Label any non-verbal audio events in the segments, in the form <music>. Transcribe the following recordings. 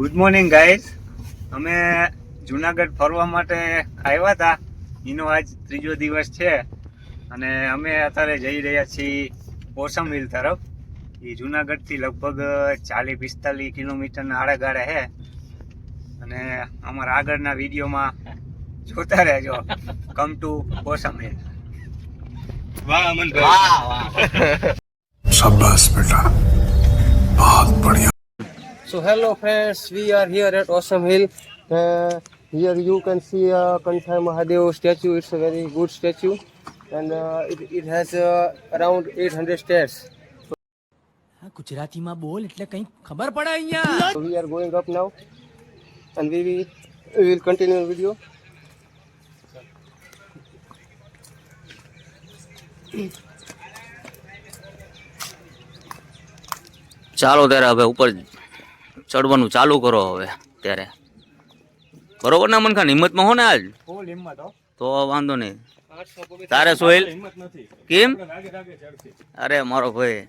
Good morning guys અમે જુનાગઢ ફરવા માટે આવ્યા હતા. એનો આજ ત્રીજો દિવસ છે. અને અમે અત્યારે જઈ રહ્યા છીએ પોસમ હિલ તરફ. એ જુનાગઢથી લગભગ ચાલીસ પિસ્તાલીસ કિલોમીટરના આડેગાળે છે અને અમારા આગળના વિડીયોમાં જોતા રહેજો. Come to Possum Hill. વાહ અમન વાહ વાહ. <laughs> શાબાશ બેટા. બહુત બઢિયા. So hello friends, we are here at Awesome Hill. Uh, here you can see uh, Kanthai Mahadev statue. It's a very good statue, and uh, it, it has uh, around 800 stairs. હા, ગુજરાતીમાં બોલ એટલે કંઈક ખબર પડે અહીંયા So we are going up now, and we will, we will continue the video. ચાલો ત્યારે હવે ઉપર ચડવાનું ચાલુ કરો હવે ત્યારે બરોબર ને મનખાન હિંમતમાં હો ને આજ તો વાંધો નહીં. તારે સોહેલ કેમ? અરે મારો ભાઈ.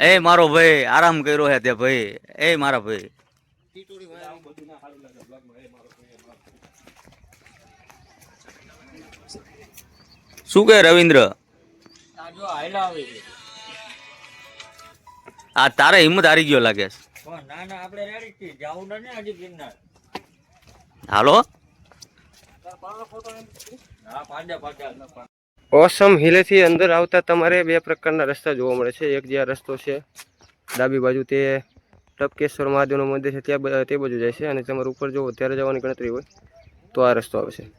એ મારો ભાઈ આરામ કર્યો હે તે ભાઈ. એ મારા ભાઈ. શું કહે રવિન્દ્ર? આ તારે હિંમત હારી ગયો લાગે છે. હાલો? ઓસમ હિલેથી અંદર આવતા તમારે બે પ્રકારના રસ્તા જોવા મળે છે. એક જે આ રસ્તો છે ડાબી બાજુ તે ટપકેશ્વર મહાદેવનું મંદિર છે ત્યાં બ- તે બાજુ જાય છે. અને તમારે ઉપર જવો ત્યારે જવાની ગણતરી હોય તો આ રસ્તો આવે છે.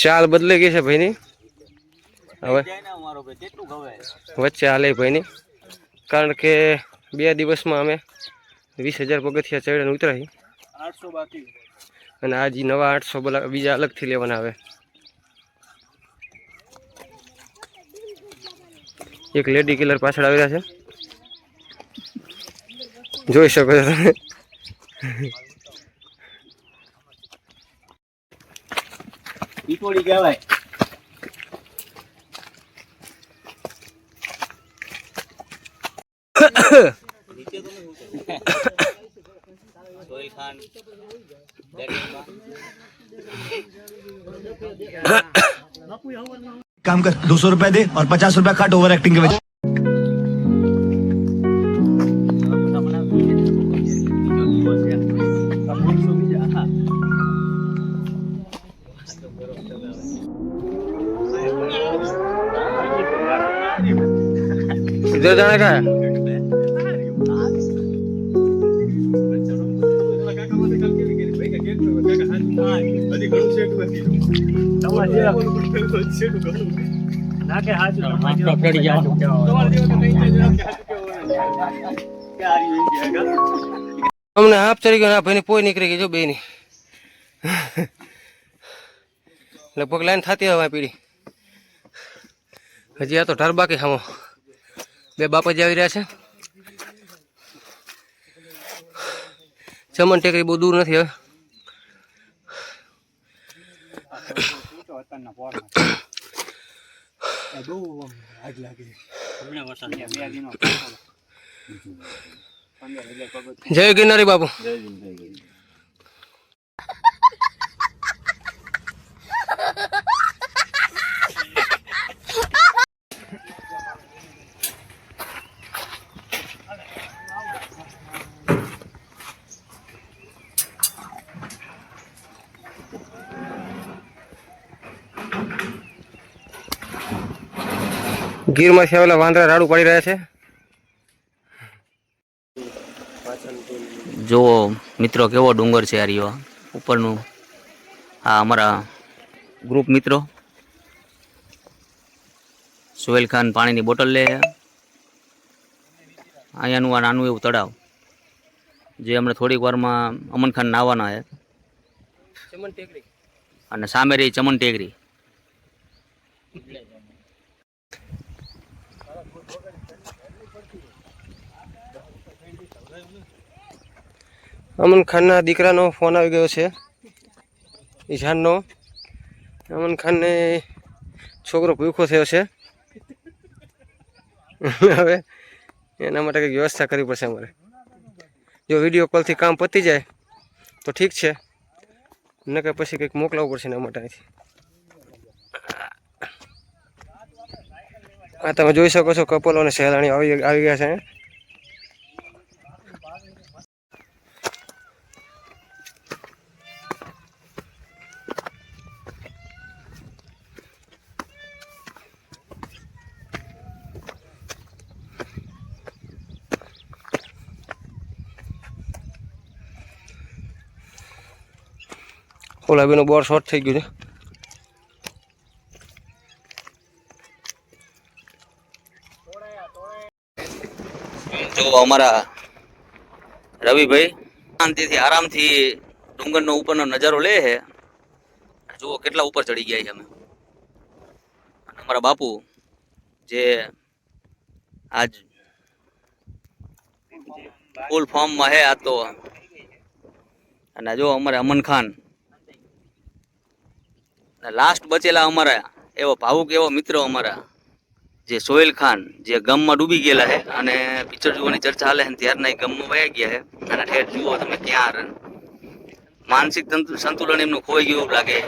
ચાલ બદલે ગઈ છે ભાઈની? હવે વચ્ચે હાલે ભાઈની. કારણ કે બે દિવસમાં અમે વીસ હજાર પગથિયા ચડ્યા ઉતરાઈ. અને આજે નવા આઠસો બીજા અલગથી લેવાના આવે એક લેડી કિલર પાછળ આવી છે. જોઈ શકો છો તમે. ટીટોળી કહેવાય काम कर दो सौ रुपए दे और पचास रुपए काट ओवर एक्टिंग के वजह इधर जाना का है અમને હાફ ચડી ગયો ને આ ભાઈની પોઈ નીકળી ગઈ જો બે ની લગભગ લાઈન થતી હવે પીડી હજી આ તો ઢાર બાકી સામો બે બાપાજી આવી રહ્યા છે. ચમન ટેકરી બહુ દૂર નથી હવે. જય ગિરનારી બાપુ. ગીરમાંથી આવેલા વાંદરા રાડું પાડી રહ્યા છે. જુઓ મિત્રો કેવો ડુંગર છે આ રહ્યો. ઉપરનું આ અમારા ગ્રુપ મિત્રો. સુહેલ ખાન પાણીની બોટલ લે. અહીંયાનું આ નાનું એવું તળાવ જે હમણાં થોડીક વારમાં અમન ખાન નાહવાના છે. અને સામે રહી ચમન ટેકરી. અમન ખાનના દીકરાનો ફોન આવી ગયો છે. ઈશાનનો. અમન ખાનને છોકરો ભૂખો થયો છે. હવે એના માટે કંઈક વ્યવસ્થા કરવી પડશે અમારે. જો વીડિયો કોલથી કામ પતી જાય, તો ઠીક છે. નકર પછી કંઈક મોકલાવવું પડશે એના માટે આ તમે જોઈ શકો છો, કપલો અને સહેલાણી આવી આવી ગયા છે. ઓલાબીનું બોર શોર્ટ થઈ ગયું છે. અમારા રવિભાઈ શાંતિથી, આરામથી ડુંગરનો ઉપરનો નજારો લે છે. જુઓ કેટલા ઉપર ચડી ગયા છે અમે. અમારા બાપુ જે આજ ફૂલ ફોર્મમાં હે આ તો. અને જો અમારે અમન ખાન લાસ્ટ બચેલા અમારા, એવો ભાવુક એવો મિત્ર અમારા, જે સોહેલ ખાન, જે ગમમાં ડૂબી ગયેલા છે અને પિક્ચર જોવાની ચર્ચા હાલે છે ત્યારના એ ગમમાં વયા ગયા છે. અને ઠેર જુઓ તમે ક્યાં માનસિક સંતુલન એમનું ખોઈ ગયું એવું લાગે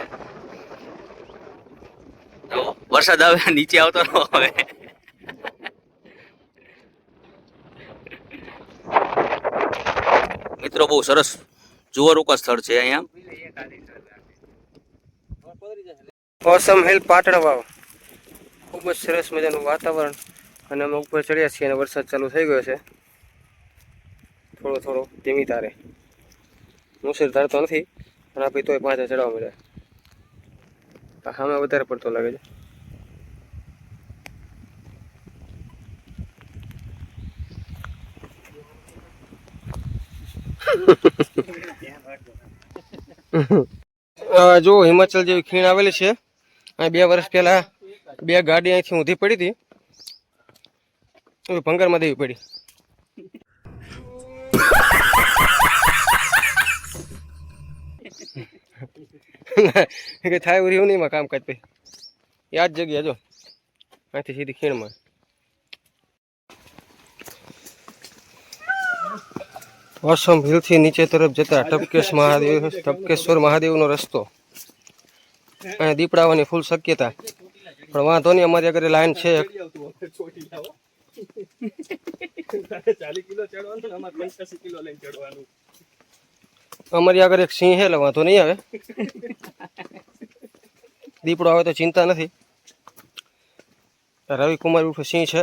વરસાદ આવે નીચે આવતો ન આવે મિત્રો બહુ સરસ જુવારોકા સ્થળ છે અહીંયા. ઓસમ હિલ પાટણ વાવ ખૂબ જ સરસ મજાનું વાતાવરણ અને અમે ઉપર ચડ્યા છીએ અને વરસાદ ચાલુ થઈ ગયો છે. થોડો થોડો ધીમી તારે મુસળધાર તો નથી, પણ આપણે તોય પાંચે ચડવા મળ્યા. સામે વધારે પડતો લાગે છે. <laughs> જો હિમાચલ જેવી ખીણ આવેલી છે. બે વર્ષ પહેલા બે ગાડી અહીંથી ઊંધી પડી હતી. ભંગારમાં દેવી પડી. <laughs> કે થાય રહ્યું નહીં એમાં કામકાજ પછી. યાદ જગ્યા જો. અહીંથી સીધી ખીણમાં. ઓસમ હિલથી નીચે તરફ જતા ટપકેશ મહાદેવ ટપકેશ્વર મહાદેવનો રસ્તો. અહીંયા દીપડાવાની ફૂલ શક્યતા. પણ વાંધો નહીં અમારી આગળ લાઈન છે અમારી આગળ એક સિંહ એટલે વાંધો નહીં આવે. દીપડો આવે તો ચિંતા નથી. રવિકુમાર ઉર્ફે સિંહ છે.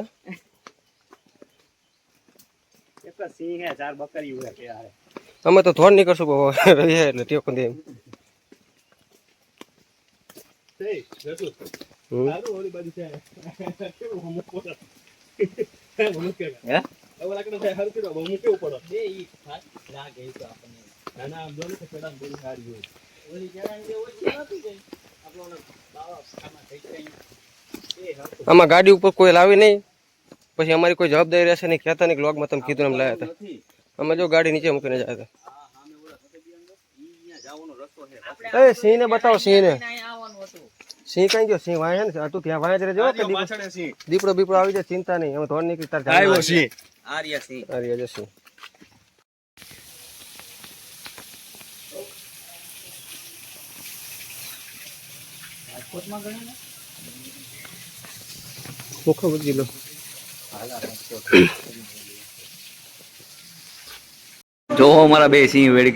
અમે તો ધોળ નીકળશું રવિ એટલે ટેકો દે એમ. <laughs> <laughs> આમાં ગાડી ઉપર કોઈ લાવી નહીં. પછી અમારી કોઈ જવાબદારી રહેશે નહીં. કહેતા નહીં બ્લોગમાં તમે કીધું એમ લાયા હતા. અમે જો ગાડી નીચે મૂકીને જાય હતા. એ સિંહને બતાવો સિંહ ને સિંહ કઈ ગયો? સિંહ વાય ને? આ તું ત્યાં વાય જ રહેજો કે દીપડો- દીપડો બીપડો આવી જાય ચિંતા નહીં. હું ધોર નીકળી તાર આવ્યો સિંહ. આર્યા સિંહ. આર્યા જશું જો અમારા બે સિંહ વેડી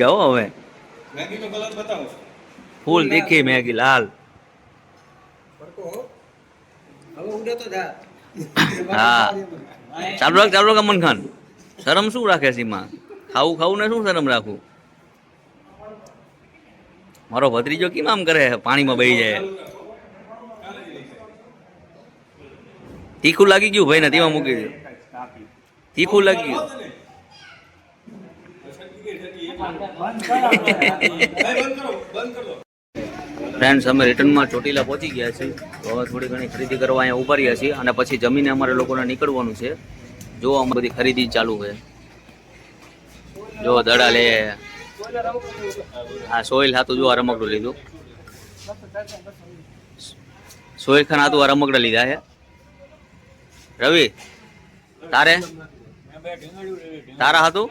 ગયા કલર બતાવો. ફૂલ દેખી મેગી લાલ. હા. ચાલુ રાખ ચાલુ રાખ અમન ખાન. શરમ શું રાખે સિંહમાં ખાવું ખાવું ને શું શરમ રાખવું મારો ભત્રીજો કેમ આમ કરે? પાણીમાં બેહી જાય. તીખું લાગી ગયું ભાઈ ને તેમાં મૂકી દીધું. તીખું લાગી ગયું. ફ્રેન્ડ્સ અમે રિટર્નમાં ચોટીલા પહોંચી ગયા છીએ. હવે થોડી ઘણી ખરીદી કરવા અહીંયા ઊભા રહ્યા છીએ અને પછી જમીને અમારે લોકોને નીકળવાનું છે. જો અમે બધી ખરીદી ચાલુ છે. જો દડા લે આ સોઇલ હાથું જો આ રમકડું લીધું. સોહેલ ખાન આતું રમકડા લીધા છે. રવિ, તારે? તારા હતું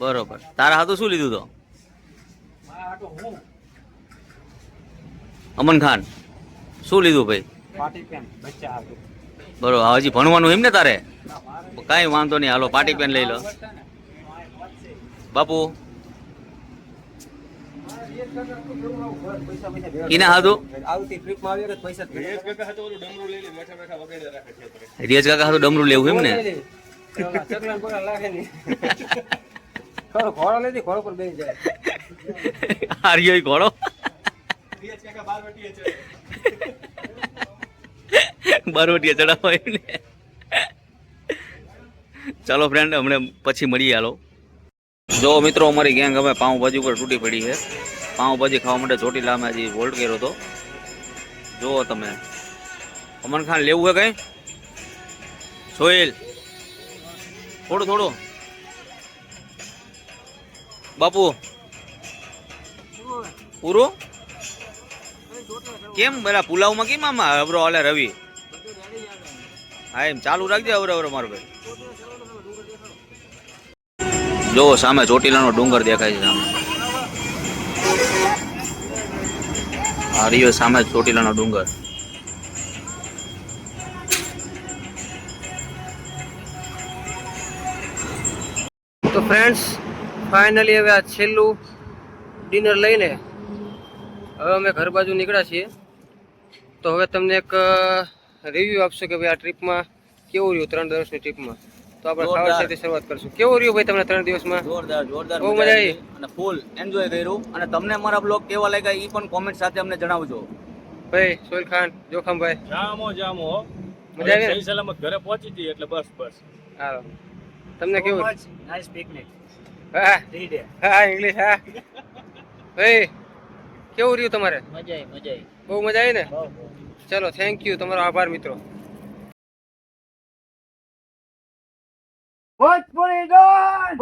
બરોબર. તારા હાથું શું લીધું તો? અમન ખાન. શું લીધું ભાઈ? બરોબર. હજી ભણવાનું એમ ને તારે? કાંઈ વાંધો નહીં. હાલો પાર્ટી પેન લઈ લો. બાપુ? કિના હાથું? રિયાજ કાકા હાથું ડમરું લેવું એમ ને? <laughs> ઘોડો ચડાવવા એમ ચાલો ફ્રેન્ડ અમને પછી મળીએ હાલો. જો મિત્રો, અમારી ગેંગ હવે પાઉંભાજી ઉપર તૂટી પડી છે. પાઉંભાજી ખાવા માટે ચોટીલામાં હજી હોલ્ડ કર્યો હતો. જુઓ તમે. અમન ખાન લેવું હે કઈ? સોહેલ. થોડું થોડું. બાપુ. પૂરું? કેમ પેલા પુલાવમાં કેમ આમાં અવરો હાલે રવિ? હા, એમ ચાલુ રાખજે અવરો અવરો મારો ભાઈ. જો, સામે ચોટીલાનો ડુંગર દેખાય છે સામે. આ રહ્યો સામે ચોટીલાનો ડુંગર. તો ફ્રેન્ડ્સ ફાઇનલી હવે આ છેલ્લું ડિનર લઈને હવે અમે ઘર બાજુ નીકળ્યા છીએ. તો હવે તમને એક રિવ્યૂ આપશો કે ભાઈ આ ટ્રીપમાં કેવું રહ્યું ત્રણ દિવસની ટ્રીપમાં તો આપણે ખાવા સાથે શરૂઆત કરશું. કેવું રહ્યું ભાઈ તમને ત્રણ દિવસમાં? જોરદાર જોરદાર બહુ મજા આવી. અને ફૂલ એન્જોય કર્યું. અને તમને અમારા બ્લોગ કેવા લાગ્યા એ પણ કોમેન્ટ સાથે અમને જણાવજો. ભાઈ સોહેલ ખાન જોખમભાઈ. જામો જામો મજા આવી સલામત. ઘરે પહોંચી જઈએ એટલે બસ બસ. હાલો. તમને કેવું? નાઇસ પિકનિક હા હા ઇંગ્લિશ હા ભાઈ કેવું રહ્યું તમારે? મજા આવી મજા આવી બહુ મજા આવી ને? ચલો થેન્ક યુ તમારો આભાર મિત્રો. ભોજપુરી ડોન